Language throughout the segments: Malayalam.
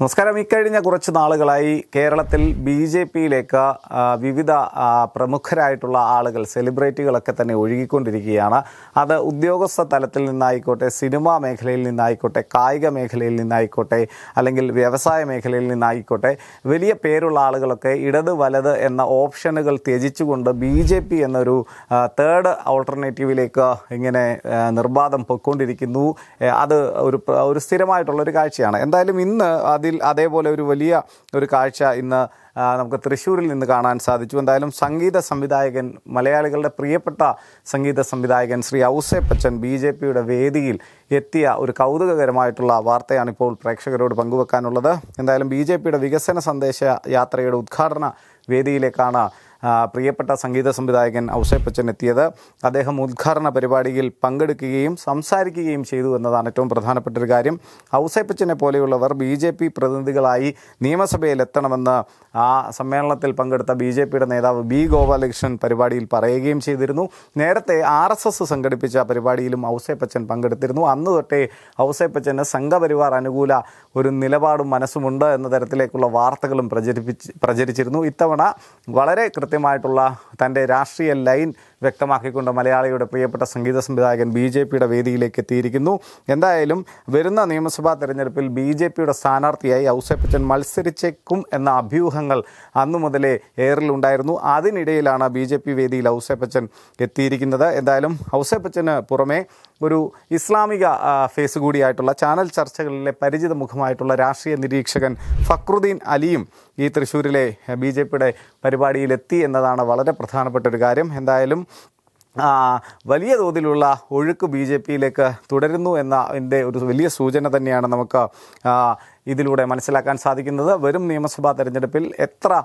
നമസ്കാരം. ഇക്കഴിഞ്ഞ കുറച്ച് നാളുകളായി കേരളത്തിൽ ബി ജെ പിയിലേക്ക് വിവിധ പ്രമുഖരായിട്ടുള്ള ആളുകൾ സെലിബ്രിറ്റികളൊക്കെ തന്നെ ഒഴുകിക്കൊണ്ടിരിക്കുകയാണ്. അത് ഉദ്യോഗസ്ഥ തലത്തിൽ നിന്നായിക്കോട്ടെ സിനിമാ മേഖലയിൽ നിന്നായിക്കോട്ടെ കായിക മേഖലയിൽ നിന്നായിക്കോട്ടെ അല്ലെങ്കിൽ വ്യവസായ മേഖലയിൽ നിന്നായിക്കോട്ടെ വലിയ പേരുള്ള ആളുകളൊക്കെ ഇടത് വലത് എന്ന ഓപ്ഷനുകൾ ത്യജിച്ചുകൊണ്ട് ബി ജെ പി എന്നൊരു തേർഡ് ഓൾട്ടർനേറ്റീവിലേക്ക് ഇങ്ങനെ നിർബാധം പൊയ്ക്കൊണ്ടിരിക്കുന്നു. അത് ഒരു ഒരു സ്ഥിരമായിട്ടുള്ളൊരു കാഴ്ചയാണ്. എന്തായാലും ഇന്ന് അതിൽ അതേപോലെ ഒരു വലിയ ഒരു കാഴ്ച ഇന്ന് നമുക്ക് തൃശ്ശൂരിൽ നിന്ന് കാണാൻ സാധിച്ചു. എന്തായാലും സംഗീത സംവിധായകൻ മലയാളികളുടെ പ്രിയപ്പെട്ട സംഗീത സംവിധായകൻ ശ്രീ ഔസേപ്പച്ചൻ ബി ജെ പിയുടെ വേദിയിൽ എത്തിയ ഒരു കൗതുകകരമായിട്ടുള്ള വാർത്തയാണ് ഇപ്പോൾ പ്രേക്ഷകരോട് പങ്കുവെക്കാനുള്ളത്. എന്തായാലും ബി ജെ പിയുടെ വികസന സന്ദേശ യാത്രയുടെ ഉദ്ഘാടന വേദിയിലേക്കാണ് പ്രിയപ്പെട്ട സംഗീത സംവിധായകൻ ഔസേപ്പച്ചൻ എത്തിയത്. അദ്ദേഹം ഉദ്ഘാടന പരിപാടിയിൽ പങ്കെടുക്കുകയും സംസാരിക്കുകയും ചെയ്തു എന്നതാണ് ഏറ്റവും പ്രധാനപ്പെട്ട ഒരു കാര്യം. ഔസേപ്പച്ചനെ പോലെയുള്ളവർ ബി ജെ പി പ്രതിനിധികളായി നിയമസഭയിൽ എത്തണമെന്ന് ആ സമ്മേളനത്തിൽ പങ്കെടുത്ത ബി ജെ പിയുടെ നേതാവ് ബി ഗോപാലകൃഷ്ണൻ പരിപാടിയിൽ പറയുകയും ചെയ്തിരുന്നു. നേരത്തെ ആർ എസ് എസ് സംഘടിപ്പിച്ച പരിപാടിയിലും ഔസേപ്പച്ചൻ പങ്കെടുത്തിരുന്നു. അന്ന് തൊട്ടേ ഔസേപ്പച്ചന് സംഘപരിവാർ അനുകൂല ഒരു നിലപാടും മനസ്സുമുണ്ട് എന്ന തരത്തിലേക്കുള്ള വാർത്തകളും പ്രചരിപ്പിച്ച് പ്രചരിച്ചിരുന്നു. ഇത്തവണ വളരെ കൃത്യമായിട്ടുള്ള തന്റെ രാഷ്ട്രീയ ലൈൻ വ്യക്തമാക്കിക്കൊണ്ട് മലയാളിയുടെ പ്രിയപ്പെട്ട സംഗീത സംവിധായകൻ ബി ജെ പിയുടെ വേദിയിലേക്ക് എത്തിയിരിക്കുന്നു. എന്തായാലും വരുന്ന നിയമസഭാ തെരഞ്ഞെടുപ്പിൽ ബി ജെ പിയുടെ സ്ഥാനാർത്ഥിയായി ഔസേപ്പച്ചൻ മത്സരിച്ചേക്കും എന്ന അഭ്യൂഹങ്ങൾ അന്നു മുതലേ ഏറിലുണ്ടായിരുന്നു. അതിനിടയിലാണ് ബി ജെ പി വേദിയിൽ ഔസേപ്പച്ചൻ എത്തിയിരിക്കുന്നത്. എന്തായാലും ഔസേപ്പച്ചന് പുറമെ ഒരു ഇസ്ലാമിക ഫേസ് കൂടിയായിട്ടുള്ള ചാനൽ ചർച്ചകളിലെ പരിചിത മുഖമായിട്ടുള്ള രാഷ്ട്രീയ നിരീക്ഷകൻ ഫക്രുദ്ദീൻ അലിയും ഈ തൃശ്ശൂരിലെ ബി ജെ പിയുടെ പരിപാടിയിലെത്തി എന്നതാണ് വളരെ പ്രധാനപ്പെട്ട ഒരു കാര്യം. എന്തായാലും വലിയ തോതിലുള്ള ഒഴുക്ക് ബി ജെ പിയിലേക്ക് തുടരുന്നു എന്ന എന്റെ ഒരു വലിയ സൂചന തന്നെയാണ് നമുക്ക് ഇതിലൂടെ മനസ്സിലാക്കാൻ സാധിക്കുന്നത്. വരും നിയമസഭാ തെരഞ്ഞെടുപ്പിൽ എത്ര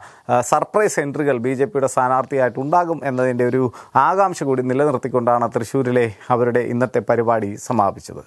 സർപ്രൈസ് എൻട്രികൾ ബി ജെ പിയുടെ സ്ഥാനാർത്ഥിയായിട്ടുണ്ടാകും എന്നതിന്റെ ഒരു ആകാംക്ഷ കൂടി നിലനിർത്തിക്കൊണ്ടാണ് തൃശ്ശൂരിലെ അവരുടെ ഇന്നത്തെ പരിപാടി സമാപിച്ചത്.